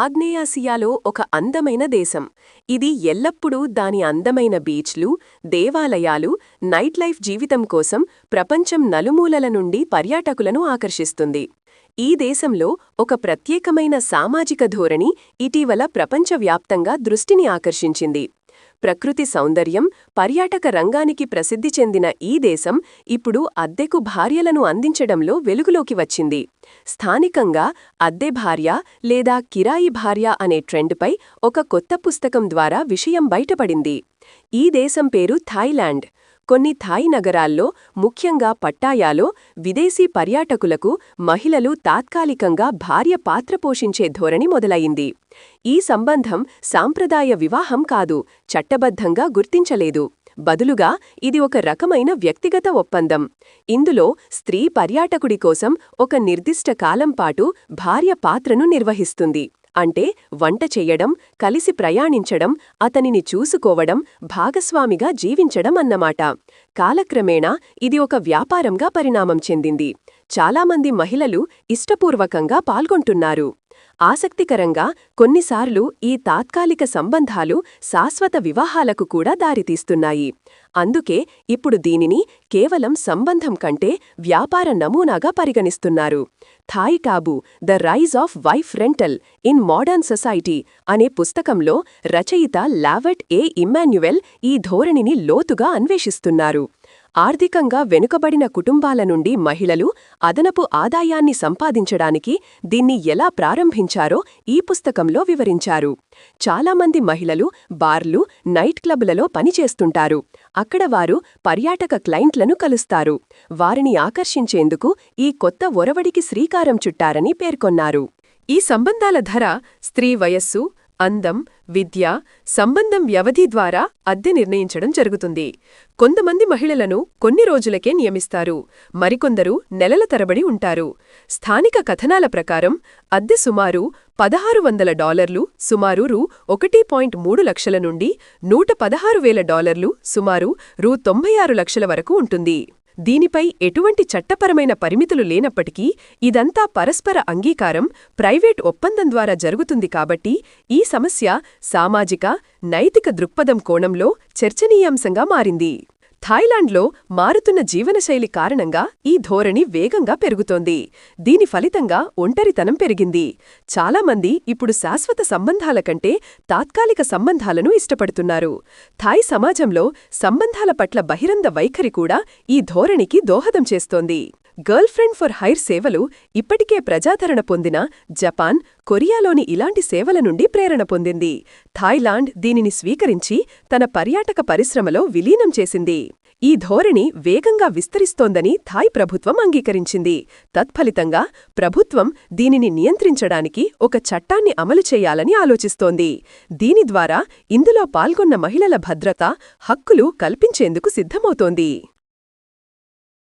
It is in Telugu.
ఆగ్నేయాసియాలో ఒక అందమైన దేశం. ఇది ఎల్లప్పుడూ దాని అందమైన బీచ్లు దేవాలయాలు నైట్ లైఫ్ జీవితం కోసం ప్రపంచం నలుమూలల నుండి పర్యాటకులను ఆకర్షిస్తుంది. ఈ దేశంలో ఒక ప్రత్యేకమైన సామాజిక ధోరణి ఇటీవల ప్రపంచవ్యాప్తంగా దృష్టిని ఆకర్షించింది. ప్రకృతి సౌందర్యం పర్యాటక రంగానికి ప్రసిద్ధి చెందిన ఈ దేశం ఇప్పుడు అద్దెకు భార్యలను అందించడంలో వెలుగులోకి వచ్చింది. స్థానికంగా అద్దె భార్య లేదా కిరాయి భార్య అనే ట్రెండ్పై ఒక కొత్త పుస్తకం ద్వారా విషయం బయటపడింది. ఈ దేశం పేరు థాయిలాండ్. కొన్ని థాయ్ నగరాల్లో ముఖ్యంగా పట్టాయాలో విదేశీ పర్యాటకులకు మహిళలు తాత్కాలికంగా భార్య పాత్ర పోషించే ధోరణి మొదలయింది ఈ సంబంధం సాంప్రదాయ వివాహం కాదు చట్టబద్ధంగా గుర్తించలేదు. బదులుగా ఇది ఒక రకమైన వ్యక్తిగత ఒప్పందం. ఇందులో స్త్రీ పర్యాటకుడి కోసం ఒక నిర్దిష్ట కాలం పాటు భార్య పాత్రను నిర్వహిస్తుంది. అంటే వంట చెయ్యడం కలిసి ప్రయాణించడం అతనిని చూసుకోవడం భాగస్వామిగా జీవించడం అన్నమాట. కాలక్రమేణా ఇది ఒక వ్యాపారంగా పరిణామం చెందింది. చాలామంది మహిళలు ఇష్టపూర్వకంగా పాల్గొంటున్నారు. ఆసక్తికరంగా కొన్నిసార్లు ఈ తాత్కాలిక సంబంధాలు శాశ్వత వివాహాలకు కూడా దారితీస్తున్నాయి. అందుకే ఇప్పుడు దీనిని కేవలం సంబంధం కంటే వ్యాపార నమూనాగా పరిగణిస్తున్నారు. Thai taboo the rise of wife rental in modern society అనే పుస్తకంలో రచయిత లావెట్ ఏ ఇమ్మాన్యువెల్ ఈ ధోరణిని లోతుగా అన్వేషిస్తున్నారు. ఆర్థికంగా వెనుకబడిన కుటుంబాల నుండి మహిళలు అదనపు ఆదాయాన్ని సంపాదించడానికి దీన్ని ఎలా ప్రారంభించారో ఈ పుస్తకంలో వివరించారు. చాలామంది మహిళలు బార్లు నైట్ క్లబ్లలో పనిచేస్తుంటారు. అక్కడ వారు పర్యాటక క్లయింట్లను కలుస్తారు. వారిని ఆకర్షించేందుకు ఈ కొత్త ఒరవడికి శ్రీకారం చుట్టారని పేర్కొన్నారు. ఈ సంబంధాల ధర స్త్రీ వయస్సు అందం విద్య సంబంధం వ్యవధి ద్వారా అద్దె నిర్ణయించడం జరుగుతుంది. కొంతమంది మహిళలను కొన్ని రోజులకే నియమిస్తారు. మరికొందరు నెలల తరబడి ఉంటారు. స్థానిక కథనాల ప్రకారం అద్దె సుమారు పదహారు వందల డాలర్లు సుమారు రూ ఒకటి పాయింట్ మూడు లక్షల నుండి నూట పదహారు వేల డాలర్లు సుమారు రూ తొంభై ఆరు లక్షల వరకు ఉంటుంది. దీనిపై ఎటువంటి చట్టపరమైన పరిమితులు లేనప్పటికీ ఇదంతా పరస్పర అంగీకారం ప్రైవేట్ ఒప్పందం ద్వారా జరుగుతుంది కాబట్టి ఈ సమస్య సామాజిక నైతిక దృక్పథం కోణంలో చర్చనీయాంశంగా మారింది. థాయిలాండ్లో మారుతున్న జీవనశైలి కారణంగా ఈ ధోరణి వేగంగా పెరుగుతోంది. దీని ఫలితంగా ఒంటరితనం పెరిగింది. చాలామంది ఇప్పుడు శాశ్వత సంబంధాల కంటే తాత్కాలిక సంబంధాలను ఇష్టపడుతున్నారు. థాయ్ సమాజంలో సంబంధాల పట్ల బహిరంగ వైఖరి కూడా ఈ ధోరణికి దోహదం చేస్తోంది. గర్ల్ ఫ్రెండ్ ఫర్ హైర్ సేవలు ఇప్పటికే ప్రజాదరణ పొందిన జపాన్ కొరియాలోని ఇలాంటి సేవల నుండి ప్రేరణ పొందింది. థాయిలాండ్ దీనిని స్వీకరించి తన పర్యాటక పరిశ్రమలో విలీనం చేసింది. ఈ ధోరణి వేగంగా విస్తరిస్తోందని థాయ్ ప్రభుత్వం అంగీకరించింది. తత్ఫలితంగా ప్రభుత్వం దీనిని నియంత్రించడానికి ఒక చట్టాన్ని అమలు చేయాలని ఆలోచిస్తోంది. దీని ద్వారా ఇందులో పాల్గొన్న మహిళల భద్రత హక్కులు కల్పించేందుకు సిద్ధమవుతోంది.